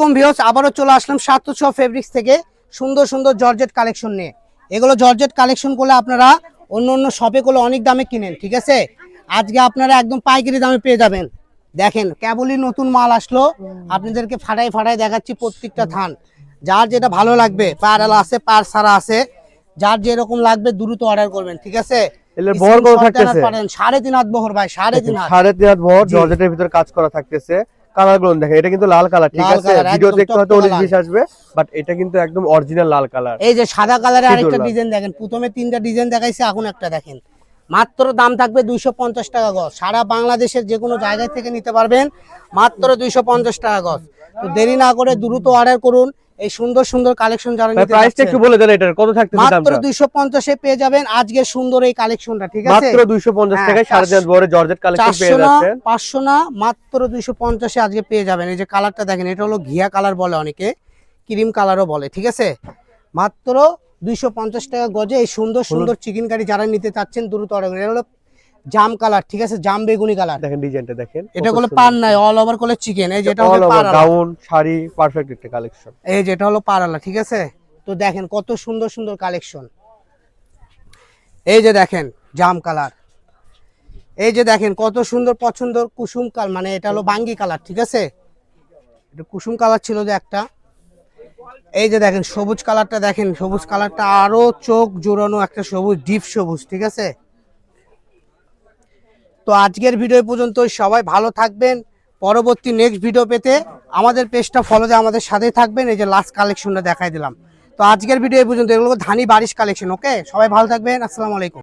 আলাইকুম ভিউস আবারও চলে আসলাম সাতশো ফেব্রিক্স থেকে সুন্দর সুন্দর জর্জেট কালেকশন নিয়ে। এগুলো জর্জেট কালেকশন করলে আপনারা অন্য অন্য শপে করলে অনেক দামে কিনেন ঠিক আছে? আজকে আপনারা একদম পাইকারি দামে পেয়ে যাবেন। দেখেন কেবলই নতুন মাল আসলো। আপনাদেরকে ফাটাই ফাটাই দেখাচ্ছি প্রত্যেকটা থান। যার যেটা ভালো লাগবে পার আছে পার সারা আছে যার যেরকম লাগবে দ্রুত অর্ডার করবেন ঠিক আছে? বহর সাড়ে তিন হাত বহর ভাই সাড়ে তিন হাত। সাড়ে তিন হাত ভর জি। জর্জেটের ভিতরে কাজ করা থাকতেছে। কালারগুলো দেখেন এটা কিন্তু লাল কালার ঠিক আছে? colour, ভিডিও দেখতে হয়তো টকটকে উনিশ বিশ আসবে বাট এটা কিন্তু একদম অরিজিনাল লাল কালার। এই যে সাদা কালারে আরেকটা ডিজাইন দেখেন প্রথমে তিনটা ডিজাইন দেখাইছে এখন একটা দেখেন। মাত্র দাম থাকবে দুইশো পঞ্চাশ টাকা গজ। সারা বাংলাদেশের যে কোনো জায়গায় থেকে নিতে পারবেন মাত্র দুইশো পঞ্চাশ টাকা গজ। তো দেরি না করে দ্রুত অর্ডার করুন এই সুন্দর সুন্দর কালেকশন যারা নিতে প্রাইসটা একটু বলে দেন এটার কত থাকতেছে মাত্র দামটা দুইশো পঞ্চাশে পেয়ে যাবেন আজকের সুন্দর এই কালেকশনটা ঠিক আছে? মাত্র দুইশো পঞ্চাশ হ্যাঁ, টাকায় সাড়ে তিন হাত জর্জেট কালেকশন পেয়ে যাচ্ছেন পাঁচশো না মাত্র দুইশো পঞ্চাশে আজকে পেয়ে যাবেন। এই যে কালারটা দেখেন এটা হলো ঘিয়া কালার বলে অনেকে ক্রিম কালারও বলে ঠিক আছে? মাত্র দুইশো পঞ্চাশ টাকা গজে এই সুন্দর সুন্দর। চিকেন কারি যারা নিতে চাচ্ছেন দ্রুত অর্ডার করুন। এটা হলো জাম কালার ঠিক আছে? জাম বেগুনি কালার। দেখেন ডিজাইনটা দেখেন। এটা হলো পার নাই অল ওভার কোলে চিকেন এই যেটা হলো পার গাউন শাড়ি পারফেক্ট একটা কালেকশন এই যেটা হলো পারালা ঠিক আছে? তো দেখেন কত সুন্দর সুন্দর কালেকশন এই যে দেখেন জাম কালার। এই যে দেখেন কত সুন্দর পছন্দ কুসুম কাল মানে এটা হলো বাঙ্গি কালার ঠিক আছে? এটা কুসুম কালার ছিল যে একটা। এই যে দেখেন সবুজ কালারটা দেখেন সবুজ কালারটা আরও চোখ জোড়ানো একটা সবুজ ডিপ সবুজ ঠিক আছে? তো আজকের ভিডিও পর্যন্ত সবাই ভালো থাকবেন। পরবর্তী নেক্সট ভিডিও পেতে আমাদের পেজটা ফলো দিয়ে আমাদের সাথেই থাকবেন। এই যে লাস্ট কালেকশনটা দেখাই দিলাম। তো আজকের ভিডিও এই পর্যন্ত। এগুলো ধানি বারিশ কালেকশন ওকে সবাই ভালো থাকবেন। আসসালামু আলাইকুম।